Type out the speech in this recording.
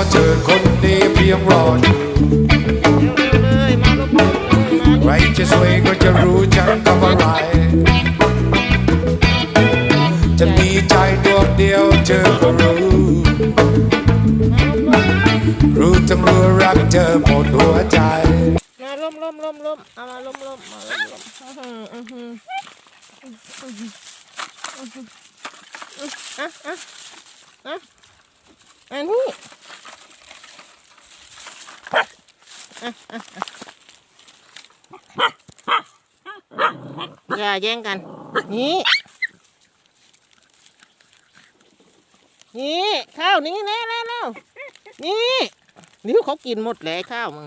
ราเจอคนนี้เพียงรออยู่ใครจะสวยก็จะรู้ฉันก็บอะไร จะมีใจดวงเดียวเธอก็รู้ รู้จำรู้รักเธอหมดหัวใจมาล้มล้มล้มล้มเอามาล้มล้มมาล้มล้มอะอะอะอันนี้ อย่าแย่งกัน นี่ นี่ ข้าว นี่แน่แล้แล้วนี่ นิ้วเขากินหมดแล้วข้าวมึง